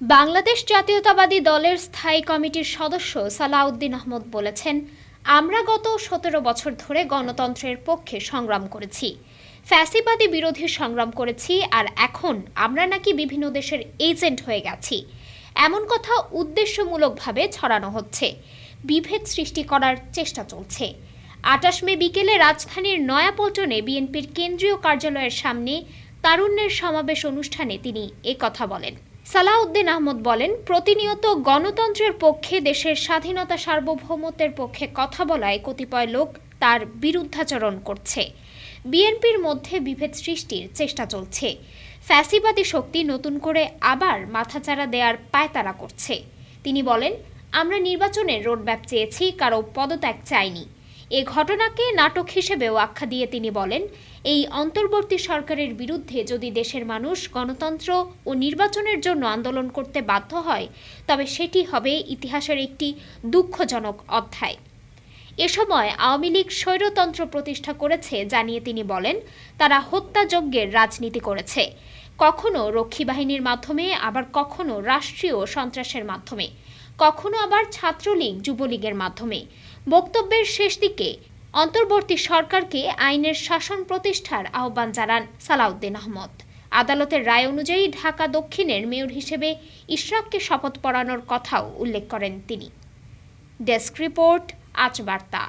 বাংলাদেশ জাতীয়তাবাদী দলের স্থায়ী কমিটির সদস্য সালাউদ্দিন আহমদ বলেছেন, আমরা গত সতেরো বছর ধরে গণতন্ত্রের পক্ষে সংগ্রাম করেছি। ফ্যাসিবাদী বিরোধী সংগ্রাম করেছি আর এখন আমরা নাকি বিভিন্ন দেশের এজেন্ট হয়ে গেছি। এমন কথা উদ্দেশ্যমূলকভাবে ছড়ানো হচ্ছে। বিভেদ সৃষ্টি করার চেষ্টা চলছে। আটাশ মে বিকেলে রাজধানীর নয়াপল্টনে বিএনপির কেন্দ্রীয় কার্যালয়ের সামনে তারুণ্যের সমাবেশ অনুষ্ঠানে তিনি কথা বলেন। সালাউদ্দিন আহমদ বলেন, প্রতিনিয়ত গণতন্ত্রের পক্ষে দেশের স্বাধীনতা সার্বভৌমত্বের পক্ষে কথা বলায় কতিপয় লোক তার বিরুদ্ধাচরণ করছে। বিএনপির মধ্যে বিভেদ সৃষ্টির চেষ্টা চলছে। ফ্যাসিবাদী শক্তি নতুন করে আবার মাথাচাড়া দেওয়ার পায়তারা করছে। তিনি বলেন, আমরা নির্বাচনের রোডম্যাপ চেয়েছি, কারও পদত্যাগ চাইনি। এ ঘটনাকে নাটক হিসেবেও আখ্যা দিয়ে তিনি বলেন, এই অন্তর্বর্তী সরকারের বিরুদ্ধে যদি দেশের মানুষ গণতন্ত্র ও নির্বাচনের জন্য আন্দোলন করতে বাধ্য হয়, তবে সেটি হবে ইতিহাসের একটি দুঃখজনক অধ্যায়। এ সময় আওয়ামী লীগ স্বৈরতন্ত্র প্রতিষ্ঠা করেছে জানিয়ে তিনি বলেন, তারা হত্যাযজ্ঞের রাজনীতি করেছে। কখনো রক্ষী বাহিনীর মাধ্যমে, আবার কখনো রাষ্ট্রীয় সন্ত্রাসের মাধ্যমে। কখনো আবার ছাত্রলীগ, যুবলীগের মাধ্যমে। বক্তব্যের শেষ দিকে অন্তর্বর্তী সরকারকে আইনের শাসন প্রতিষ্ঠার আহ্বান জানান সালাউদ্দিন আহমদ। আদালতের রায় অনুযায়ী ঢাকা দক্ষিণের মেয়র হিসেবে ইশরাককে শপথ পড়ানোর কথাও উল্লেখ করেন তিনি। ডেস্ক রিপোর্ট, আজ বার্তা।